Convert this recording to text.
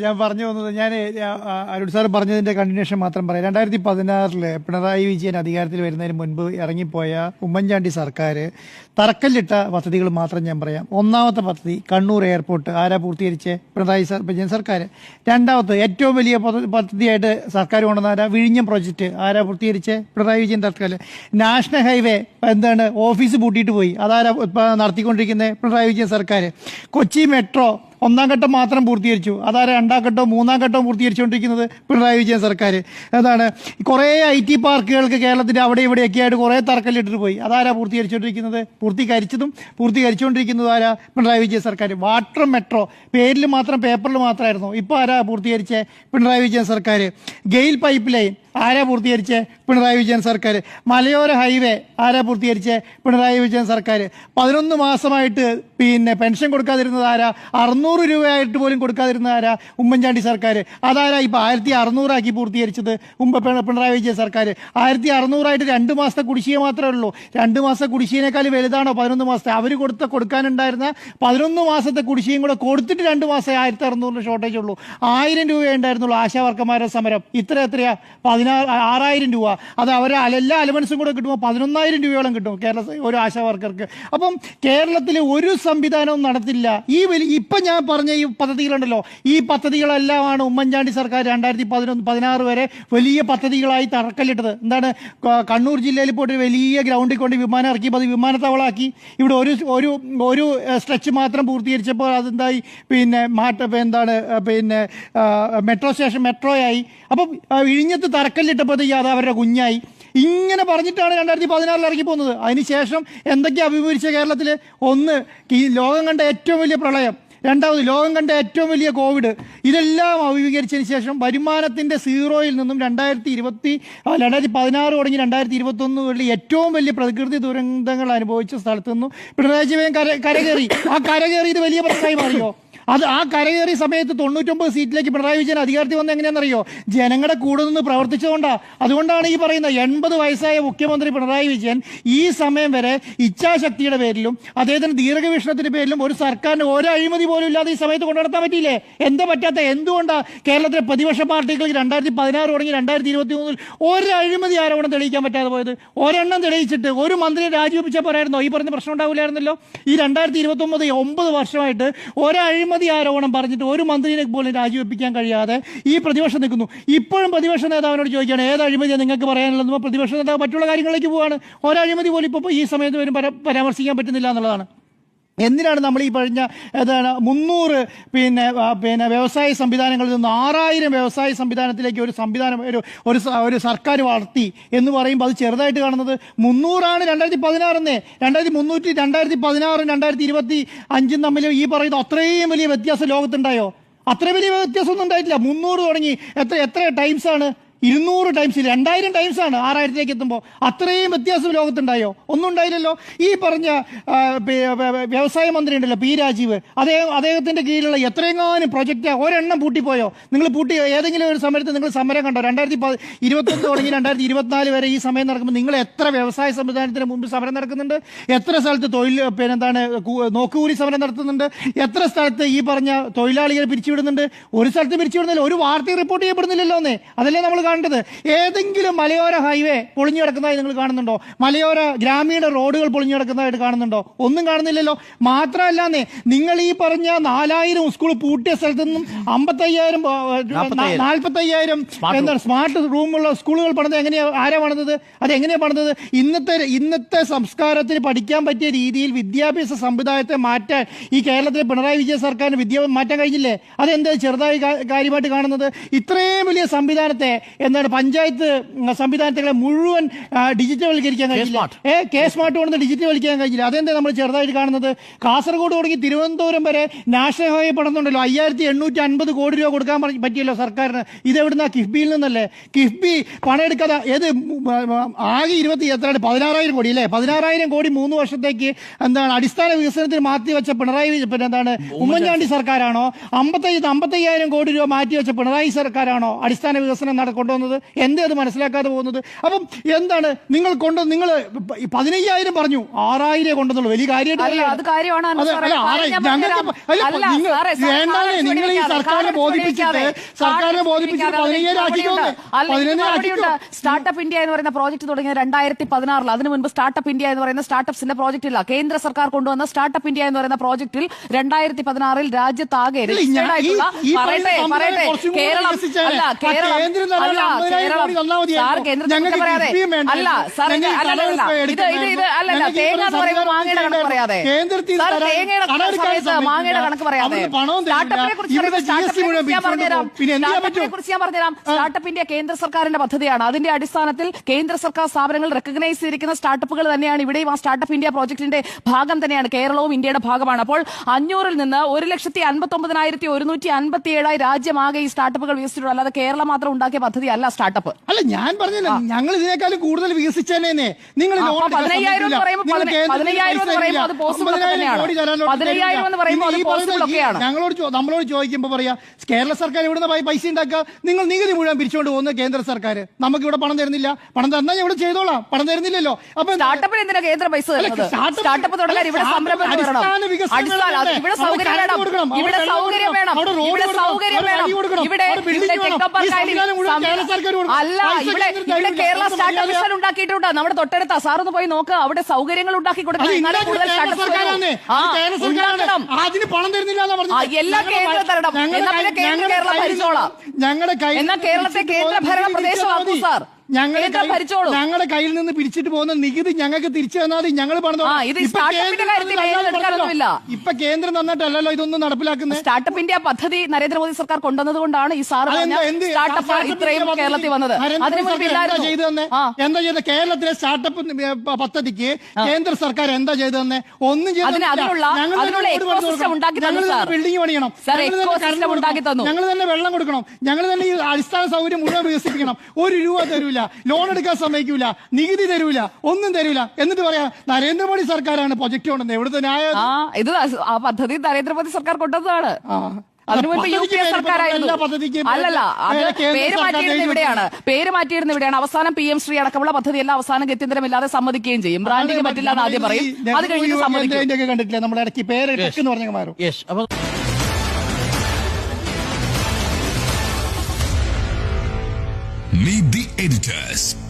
ഞാൻ പറഞ്ഞു വന്നത് ഞാൻ അരുൺ സാർ പറഞ്ഞതിന്റെ കണ്ടിന്യൂഷൻ മാത്രം പറയാം. രണ്ടായിരത്തി പതിനാറിൽ പിണറായി വിജയൻ അധികാരത്തിൽ വരുന്നതിന് മുൻപ് ഇറങ്ങിപ്പോയ ഉമ്മൻചാണ്ടി സർക്കാർ തറക്കല്ലിട്ട പദ്ധതികൾ മാത്രം ഞാൻ പറയാം. ഒന്നാമത്തെ പദ്ധതി കണ്ണൂർ എയർപോർട്ട് ആരാ പൂർത്തീകരിച്ച്? പിണറായി വിജയൻ സർക്കാർ രണ്ടാമത്തെ ഏറ്റവും വലിയ പദ്ധതിയായിട്ട് സർക്കാർ കൊണ്ടുവന്ന വിഴിഞ്ഞം പ്രോജക്റ്റ് ആരാ പൂർത്തീകരിച്ച്? പിണറായി വിജയൻ സർക്കാർ നാഷണൽ ഹൈവേ എന്താണ് ഓഫീസ് പൂട്ടിയിട്ട് പോയി. അതാരാ നടത്തിക്കൊണ്ടിരിക്കുന്നത് പിണറായി വിജയൻ സർക്കാർ കൊച്ചി മെട്രോ ഒന്നാം ഘട്ടം മാത്രം പൂർത്തീകരിച്ചു. അതാരെ രണ്ടാം ഘട്ടവും മൂന്നാം ഘട്ടവും പൂർത്തീകരിച്ചുകൊണ്ടിരിക്കുന്നത്? പിണറായി വിജയൻ സർക്കാർ അതാണ്. കുറേ ഐ ടി പാർക്കുകൾക്ക് കേരളത്തിന്റെ അവിടെ ഇവിടെയൊക്കെ ആയിട്ട് കുറേ തറക്കല്ലിട്ടിട്ട് പോയി. അതാരാ പൂർത്തീകരിച്ചുകൊണ്ടിരിക്കുന്നത്? പൂർത്തീകരിച്ചതും പൂർത്തീകരിച്ചുകൊണ്ടിരിക്കുന്നതും ആരാ? പിണറായി വിജയൻ സർക്കാർ വാട്ടർ മെട്രോ. പേരിൽ മാത്രം പേപ്പറിൽ മാത്രമായിരുന്നു ഇപ്പോൾ ആരാ പൂർത്തീകരിച്ച? പിണറായി വിജയൻ സർക്കാർ ഗെയിൽ പൈപ്പ് ലൈൻ ആരാ പൂർത്തീകരിച്ച്? പിണറായി വിജയൻ സർക്കാർ മലയോര ഹൈവേ. ആരാ പൂർത്തീകരിച്ച്? പിണറായി വിജയൻ സർക്കാർ പതിനൊന്ന് മാസമായിട്ട് പിന്നെ പെൻഷൻ കൊടുക്കാതിരുന്നത് ആരാ? അറുന്നൂറ് രൂപയായിട്ട് പോലും കൊടുക്കാതിരുന്ന ആരാ? ഉമ്മൻചാണ്ടി സർക്കാർ അതാരാ ഇപ്പോൾ ആയിരത്തി അറുന്നൂറാക്കി പൂർത്തീകരിച്ചത്? ഉമ്മ പിണറായി വിജയൻ സർക്കാർ ആയിരത്തി അറുന്നൂറായിട്ട് രണ്ട് മാസത്തെ കുടിശ്ശിക മാത്രമേ ഉള്ളൂ. രണ്ട് മാസത്തെ കുടിശ്ശികനേക്കാൾ വലുതാണോ പതിനൊന്ന് മാസത്തെ? അവർ കൊടുത്ത കൊടുക്കാനുണ്ടായിരുന്ന പതിനൊന്ന് മാസത്തെ കുടിശ്ശികയും കൂടെ കൊടുത്തിട്ട് രണ്ട് മാസം ആയിരത്തി അറുന്നൂറിന് ഷോർട്ടേജ് ഉള്ളൂ. ആയിരം രൂപ ഉണ്ടായിരുന്നുള്ളൂ ആശാവർക്കന്മാരുടെ സമരം. ഇത്ര എത്രയാ? പതിനാറ് ആറായിരം രൂപ. അത് അവരെ എല്ലാ അലവൻസും കൂടെ കിട്ടുമ്പോൾ പതിനൊന്നായിരം രൂപയോളം കിട്ടും കേരള ഒരു ആശാ വർക്കർക്ക്. അപ്പം കേരളത്തിൽ ഒരു സംവിധാനവും നടത്തില്ല. ഈ വലിയ ഇപ്പം ഞാൻ പറഞ്ഞ ഈ പദ്ധതികളുണ്ടല്ലോ. ഈ പദ്ധതികളെല്ലാമാണ് ഉമ്മൻചാണ്ടി സർക്കാർ രണ്ടായിരത്തി പതിനൊന്ന് പതിനാറ് വരെ വലിയ പദ്ധതികളായി തറക്കല്ലിട്ടത്. എന്താണ്? കണ്ണൂർ ജില്ലയിൽ പോയിട്ട് വലിയ ഗ്രൗണ്ടിൽ കൊണ്ട് വിമാനം ഇറക്കി അത് വിമാനത്താവളാക്കി ഇവിടെ ഒരു ഒരു ഒരു സ്ട്രെച്ച് മാത്രം പൂർത്തീകരിച്ചപ്പോൾ അതെന്തായി? പിന്നെ മാറ്റ എന്താണ്? പിന്നെ മെട്രോ സ്റ്റേഷൻ മെട്രോയായി. അപ്പം ഇഴിഞ്ഞത്ത് തറക്കല്ലിട്ടപ്പോഴത്തേക്ക് അത് അവരുടെ കുഞ്ഞായി. ഇങ്ങനെ പറഞ്ഞിട്ടാണ് രണ്ടായിരത്തി പതിനാറിൽ ഇറങ്ങി പോകുന്നത്. അതിനുശേഷം എന്തൊക്കെയാണ് അഭിമുഖിച്ച കേരളത്തിൽ ഒന്ന് ഈ ലോകം കണ്ട ഏറ്റവും വലിയ പ്രളയം. രണ്ടാമത് ലോകം കണ്ട ഏറ്റവും വലിയ കോവിഡ്. ഇതെല്ലാം അഭിമുഖീകരിച്ചതിന് ശേഷം വരുമാനത്തിന്റെ സീറോയിൽ നിന്നും രണ്ടായിരത്തി ഇരുപത്തി രണ്ടായിരത്തി പതിനാറ് തുടങ്ങി രണ്ടായിരത്തി ഇരുപത്തൊന്ന് ഏറ്റവും വലിയ പ്രകൃതി ദുരന്തങ്ങൾ അനുഭവിച്ച സ്ഥലത്ത് നിന്നും പിണറായി വിജയൻ കര കരകയറി. ആ കരകയറിയത് വലിയ പ്രശ്നമായി മാറിയോ? അത് ആ കരകയറിയ സമയത്ത് തൊണ്ണൂറ്റൊമ്പത് സീറ്റിലേക്ക് പിണറായി വിജയൻ അധികാരത്തിൽ വന്ന എങ്ങനെയാണെന്നറിയോ? ജനങ്ങളുടെ കൂടെ നിന്ന് പ്രവർത്തിച്ചതുകൊണ്ടാ. അതുകൊണ്ടാണ് ഈ പറയുന്നത് എൺപത് വയസ്സായ മുഖ്യമന്ത്രി പിണറായി വിജയൻ ഈ സമയം വരെ ഇച്ഛാശക്തിയുടെ പേരിലും അദ്ദേഹത്തിന് ദീർഘവീക്ഷണത്തിന്റെ പേരിലും ഒരു സർക്കാരിന് ഒരു അഴിമതി പോലും ഇല്ലാതെ ഈ സമയത്ത് കൊണ്ടുനടത്താൻ പറ്റിയില്ലേ? എന്താ പറ്റാത്ത? എന്തുകൊണ്ടാണ് കേരളത്തിലെ പ്രതിപക്ഷ പാർട്ടികൾക്ക് രണ്ടായിരത്തി പതിനാറ് തുടങ്ങി രണ്ടായിരത്തി ഇരുപത്തി മൂന്നിൽ ഒരു അഴിമതി ആരോപണം തെളിയിക്കാൻ പറ്റാതെ പോയത്? ഒരെണ്ണം തെളിയിച്ചിട്ട് ഒരു മന്ത്രി രാജിവെപ്പിച്ചാൽ ഈ പറഞ്ഞ പ്രശ്നം ഉണ്ടാവില്ലായിരുന്നല്ലോ? ഈ രണ്ടായിരത്തി ഇരുപത്തി ഒമ്പത് ഒമ്പത് വർഷമായിട്ട് ഒരു അഴിമതി ആരോപണം പറഞ്ഞിട്ട് ഒരു മന്ത്രിയെ പോലും രാജിവെപ്പിക്കാൻ കഴിയാതെ ഈ പ്രതിപക്ഷം നിൽക്കുന്നു. ഇപ്പോഴും പ്രതിപക്ഷ നേതാവിനോട് ചോദിക്കുകയാണ് ഏത് അഴിമതിയാണ് നിങ്ങൾക്ക് പറയാനുള്ളത്? പ്രതിപക്ഷ നേതാവ് മറ്റുള്ള കാര്യങ്ങളിലേക്ക് പോവാണ്. ഒരഴിമതി പോലും ഇപ്പോൾ ഈ സമയത്ത് വരും പരാ- പരാമർശിക്കാൻ പറ്റുന്നില്ല എന്നുള്ളതാണ്. എന്തിനാണ് നമ്മൾ ഈ പറഞ്ഞ എന്താണ് മുന്നൂറ് പിന്നെ പിന്നെ വ്യവസായ സംവിധാനങ്ങളിൽ നിന്ന് ആറായിരം വ്യവസായ സംവിധാനത്തിലേക്ക് ഒരു സംവിധാനം ഒരു ഒരു ഒരു സർക്കാർ വളർത്തി എന്ന് പറയുമ്പോൾ അത് ചെറുതായിട്ട് കാണുന്നത് മുന്നൂറാണ് രണ്ടായിരത്തി പതിനാറെന്നേ രണ്ടായിരത്തി മുന്നൂറ്റി രണ്ടായിരത്തി പതിനാറും രണ്ടായിരത്തി ഇരുപത്തി അഞ്ചും തമ്മിൽ ഈ പറയുന്ന അത്രയും വലിയ വ്യത്യാസം ലോകത്തുണ്ടായോ? അത്ര വലിയ വ്യത്യാസമൊന്നും ഉണ്ടായിട്ടില്ല. മുന്നൂറ് തുടങ്ങി. എത്ര എത്ര ടൈംസാണ്? ഇരുന്നൂറ് ടൈംസ് രണ്ടായിരം ടൈംസ് ആണ് ആറായിരത്തിലേക്ക് എത്തുമ്പോൾ അത്രയും വ്യത്യാസം ലോകത്തുണ്ടായോ? ഒന്നും ഉണ്ടായില്ലല്ലോ. ഈ പറഞ്ഞ വ്യവസായ മന്ത്രി ഉണ്ടല്ലോ പി രാജീവ്. അദ്ദേഹം അദ്ദേഹത്തിന്റെ കീഴിലുള്ള എത്രയെങ്ങാനും പ്രൊജക്റ്റ് ഒരെണ്ണം പൂട്ടിപ്പോയോ? നിങ്ങൾ പൂട്ടി ഏതെങ്കിലും ഒരു സമയത്ത് നിങ്ങൾ സമരം കണ്ടോ? രണ്ടായിരത്തി ഇരുപത്തൊന്ന് തുടങ്ങി രണ്ടായിരത്തി ഇരുപത്തിനാല് വരെ ഈ സമയം നടക്കുമ്പോൾ നിങ്ങൾ എത്ര വ്യവസായ സംവിധാനത്തിന് മുമ്പ് സമരം നടക്കുന്നുണ്ട്? എത്ര സ്ഥലത്ത് തൊഴിൽ പിന്നെ എന്താണ് കു- നോക്കുകൂലി സമരം നടത്തുന്നുണ്ട്? എത്ര സ്ഥലത്ത് ഈ പറഞ്ഞ തൊഴിലാളികളെ പിരിച്ചുവിടുന്നുണ്ട്? ഒരു സ്ഥലത്ത് പിരിച്ചുവിടുന്നില്ല ഒരു വാർത്തയും റിപ്പോർട്ട് ചെയ്യപ്പെടുന്നില്ലല്ലോ എന്നേ അതല്ലേ നമ്മൾ കാണേണ്ടത് ഏതെങ്കിലും മലയോര ഹൈവേ പൊളിഞ്ഞു കിടക്കുന്നതായി നിങ്ങൾ കാണുന്നുണ്ടോ? മലയോര ഗ്രാമീണ റോഡുകൾ പൊളിഞ്ഞു കിടക്കുന്നതായിട്ട് കാണുന്നുണ്ടോ? ഒന്നും കാണുന്നില്ലല്ലോ. മാത്രമല്ലാന്നേ നിങ്ങൾ ഈ പറഞ്ഞ നാലായിരം സ്കൂൾ പൂട്ടിയ സ്ഥലത്ത് നിന്നും അമ്പത്തയ്യായിരം നാൽപ്പത്തയ്യായിരം. എന്താണ് സ്മാർട്ട് റൂമുള്ള സ്കൂളുകൾ പണിത് എങ്ങനെയാ ആരാ പണിതത്? അത് എങ്ങനെയാ പണിതത്? ഇന്നത്തെ ഇന്നത്തെ സംസ്കാരത്തിന് പഠിക്കാൻ പറ്റിയ രീതിയിൽ വിദ്യാഭ്യാസ സമ്പ്രദായത്തെ മാറ്റാൻ ഈ കേരളത്തിലെ പിണറായി വിജയ സർക്കാരിന് വിദ്യാഭ്യാസം മാറ്റാൻ കഴിഞ്ഞില്ലേ? അതെന്താ ചെറുതായി കാര്യമായിട്ട് കാണുന്നത്? ഇത്രയും വലിയ സംവിധാനത്തെ എന്താണ് പഞ്ചായത്ത് സംവിധാനത്തെ മുഴുവൻ ഡിജിറ്റൽവൽക്കരിക്കാൻ കഴിയില്ല. ഏ കെ സ്മാർട്ട് കൊണ്ടുവന്ന് ഡിജിറ്റൽവൽക്കരിക്കാൻ കഴിയില്ല. അതെന്താ നമ്മൾ ചെറുതായിട്ട് കാണുന്നത്? കാസർഗോഡ് തുടങ്ങി തിരുവനന്തപുരം വരെ നാഷണൽ ഹൈവേ പണിതുണ്ടല്ലോ അയ്യായിരത്തി എണ്ണൂറ്റി അൻപത് കോടി രൂപ കൊടുക്കാൻ പറ്റിയല്ലോ സർക്കാരിന്. ഇതെവിടുന്ന കിഫ്ബിയിൽ നിന്നല്ലേ? കിഫ്ബി പണമെടുക്കാതെ ഏത് ആകെ ഇരുപത്തി എത്രയാണ്? പതിനാറായിരം കോടി അല്ലേ? പതിനാറായിരം കോടി മൂന്ന് വർഷത്തേക്ക് എന്താണ് അടിസ്ഥാന വികസനത്തിന് മാറ്റി വെച്ച പിണറായി പിന്നെ എന്താണ് ഉമ്മൻചാണ്ടി സർക്കാരാണോ? അമ്പത്തയ്യ അമ്പത്തയ്യായിരം കോടി രൂപ മാറ്റി വെച്ച പിണറായി സർക്കാരാണോ? അടിസ്ഥാന വികസനം നട കൊണ്ടുവന്ന കൊണ്ടുവന്നത്? എന്തേ അത് മനസ്സിലാക്കാതെ പോകുന്നത്? അപ്പം എന്താണ് നിങ്ങൾ കൊണ്ട് നിങ്ങൾ പതിനയ്യായിരം പറഞ്ഞു. ആറായിരം കൊണ്ടുവന്നുള്ളൂ. വലിയ കാര്യമായിട്ട് നിങ്ങൾ ഈ സർക്കാരിനെ ബോധിപ്പിച്ചത് ബോധിപ്പിച്ചിട്ട് സർക്കാരിനെ ബോധിപ്പിച്ചിട്ട് പതിനയ്യായിരം സ്റ്റാർട്ടപ്പ് ഇന്ത്യ എന്ന് പറയുന്ന പ്രോജക്ട് തുടങ്ങിയത് രണ്ടായിരത്തി പതിനാറിൽ അതിനു മുൻപ് സ്റ്റാർട്ടപ്പ് ഇന്ത്യ എന്ന് പറയുന്ന സ്റ്റാർട്ടപ്സിന്റെ പ്രോജക്റ്റ് ഇല്ല. കേന്ദ്ര സർക്കാർ കൊണ്ടുവന്ന സ്റ്റാർട്ടപ്പ് ഇന്ത്യ എന്ന് പറയുന്ന പ്രോജക്റ്റിൽ രണ്ടായിരത്തി പതിനാറിൽ രാജ്യത്താകെ ആയിട്ടുള്ള പറയട്ടെ പറയട്ടെ കേരളം അല്ല കേരളം അല്ല അമ്പതിനായിരം കോടി തന്നാ കേരളം മതിയായിരുന്നു. സാർ കേന്ദ്രത്തിൽ ഞങ്ങൾക്ക് പറയാതെ കിഫ്ബിയും വേണ്ടായിരുന്നു. അല്ല സാർ ഇത് ഞങ്ങൾക്ക് അല്ല അല്ല കടമെടുപ്പ് ഇത് ഇത് ഇത് അല്ലല്ല ഞങ്ങൾക്ക് ഈ തേങ്ങ എന്ന് പറയുമ്പോൾ സംവിധാനം മാങ്ങയുടെ കണക്ക് പറയാതെ കേന്ദ്രത്തിൽ സാർ തരാൻ തേങ്ങയുടെ കടമെടുക്കാൻ സമയത്ത് സമ്മതിക്കില്ല. മാങ്ങയുടെ കണക്ക് പറയാതെ അവിടുന്ന് പണവും തരില്ല. സ്റ്റാർട്ടപ്പിനെ കുറിച്ച് ഇവിടുത്തെ പറയുമ്പോൾ GST സ്റ്റാർട്ടപ്പിനെ മുഴുവൻ കുറിച്ച് ഞാൻ പിടിച്ചുകൊണ്ട് പറഞ്ഞുതരാം പോകും. പിന്നെ എന്ത് ചെയ്യാൻ സ്റ്റാർട്ടപ്പിനെ പറ്റും? കുറിച്ച് സ്റ്റാർട്ടപ്പ് ഇന്ത്യ കേന്ദ്ര സർക്കാരിന്റെ പദ്ധതിയാണ് അതിന്റെ അടിസ്ഥാനത്തിൽ കേന്ദ്ര സർക്കാർ സ്ഥാപനങ്ങൾ റെക്കഗ്നൈസ് ചെയ്തിരിക്കുന്ന സ്റ്റാർട്ടപ്പുകൾ തന്നെയാണ് ഇവിടെയും ആ സ്റ്റാർട്ടപ്പ് ഇന്ത്യ പ്രോജക്ടിന്റെ ഭാഗം തന്നെയാണ് കേരളവും ഇന്ത്യയുടെ ഭാഗമാണ് അപ്പോൾ അഞ്ഞൂറിൽ നിന്ന് ഒരു ലക്ഷത്തി അൻപത്തി ഒമ്പതിനായിരത്തി ഒരുന്നൂറ്റി അൻപത്തി ഏഴായി രാജ്യമാകെ ഈ സ്റ്റാർട്ടപ്പുകൾ വികസിച്ചിട്ടുള്ളൂ അല്ലാതെ കേരളം മാത്രം ഉണ്ടാക്കിയ പദ്ധതി അല്ല സ്റ്റാർട്ടപ്പ് അല്ല ഞാൻ പറഞ്ഞില്ല. ഞങ്ങൾ ഇതിനേക്കാൾ കൂടുതൽ വികസിച്ചേനെ നിങ്ങൾ പതിനയ്യായിരം എന്ന് പറയുമ്പോൾ പതിനയ്യായിരം എന്ന് പറയുമ്പോൾ അത് പോസിബിൾ ഒക്കെ അമ്പതിനായിരം തന്നെയാണ്. പതിനയ്യായിരം എന്ന് പറയുമ്പോൾ അത് ഈ ഒക്കെയാണ്. ഞങ്ങളോട് നമ്മളോട് ചോദിക്കുമ്പോൾ പറയാ കേരള സർക്കാർ ഇവിടുന്ന് പൈസ ഉണ്ടാക്കുക. നിങ്ങൾ നികുതി മുഴുവൻ പിരിച്ചുകൊണ്ട് പോകുന്ന കേന്ദ്ര സർക്കാർ. നമുക്ക് ഇവിടെ പണം തരുന്നില്ല. പണം തന്നാൽ ഇവിടെ ചെയ്തോളാം. പണം തരുന്നില്ലല്ലോ. അപ്പൊ സ്റ്റാർട്ടപ്പിന് എന്തിനാ കേന്ദ്ര പൈസ സ്റ്റാർട്ടപ്പ് തുടങ്ങാൻ ഇവിടെ സംരംഭം? ഇവിടെ സൗകര്യം വേണം. ഇവിടെ സൗകര്യം വേണം. ഇവിടെ സൗകര്യം വേണം. ഇവിടെ അല്ല ഇവിടെ ഇവിടെ കേരള സ്റ്റാർട്ടപ്പ് മിഷൻ ഉണ്ടാക്കിയിട്ടുണ്ട്. നമ്മുടെ തൊട്ടടുത്ത. സാറൊന്ന് പോയി നോക്ക്. അവിടെ സൗകര്യങ്ങൾ ഉണ്ടാക്കി കൊടുക്കണം. എന്നാലേ കൂടുതൽ സ്റ്റാർട്ടപ്പ്. ഉണ്ടാക്കണം. അതിന് പണം തരുന്നില്ല എല്ലാം കേന്ദ്രം തരണം. എന്നാ പിന്നെ കേരളം ഭരിച്ചോളാം. എന്നാ കേരളത്തെ കേന്ദ്ര ഭരണ പ്രദേശമാക്കൂ സാർ. മതി. ഞങ്ങളുടെ കയ്യിൽ- നിന്ന് പിരിച്ചിട്ട് പോകുന്ന നികുതി ഞങ്ങൾക്ക് തിരിച്ചു തന്നാൽ ഞങ്ങൾ ഇപ്പൊ കേന്ദ്രം തന്നിട്ടല്ലല്ലോ ഇതൊന്നും നടപ്പിലാക്കുന്നത് സ്റ്റാർട്ടപ്പ് ഇന്ത്യ പദ്ധതി നരേന്ദ്രമോദി സർക്കാർ കൊണ്ടുവന്നത് കൊണ്ടാണ് ഈ സാർ സ്റ്റാർട്ടപ്പ് ഇത്രയും കേരളത്തിൽ വന്നത്. ചെയ്തു തന്നെ എന്താ ചെയ്ത കേരളത്തിലെ സ്റ്റാർട്ടപ്പ് പദ്ധതിക്ക് കേന്ദ്ര സർക്കാർ എന്താ ചെയ്തു തന്നെ ഒന്നും ചെയ്തു ബിൽഡിംഗ് പണിയണം. ഞങ്ങൾ തന്നെ വെള്ളം കൊടുക്കണം. ഞങ്ങൾ തന്നെ ഈ അടിസ്ഥാന സൗകര്യം മുഴുവൻ വികസിപ്പിക്കണം. ഒരു രൂപ തരൂല. ലോൺ എടുക്കാൻ സമ്മതിക്കൂല നികുതി തരൂല ഒന്നും തരൂല. എന്നിട്ട് പറയാ നരേന്ദ്രമോദി സർക്കാരാണ് പ്രൊജക്ട് കൊണ്ടുവന്നത്. എവിടുത്തെ ന്യായം ആ ഇത് ആ പദ്ധതി നരേന്ദ്രമോദി സർക്കാർ കൊണ്ടുവന്നതാണ്. അല്ലല്ല പേര് മാറ്റിയിരുന്ന ഇവിടെയാണ്. പേര് മാറ്റിയിരുന്ന ഇവിടെയാണ്. അവസാനം പി എം ശ്രീ അടക്കമുള്ള പദ്ധതി എല്ലാം അവസാനം ഗത്യന്തരമില്ലാതെ സമ്മതിക്കുകയും ചെയ്യും. ബ്രാൻഡിംഗ് പറ്റില്ല എന്ന് ആദ്യം പറയും. അത് കഴിഞ്ഞ് സമ്മതിക്കും. കണ്ടിട്ടില്ലേ? നമ്മുടെ ഇടയ്ക്ക് പേര് പറഞ്ഞ മാറും. the editors.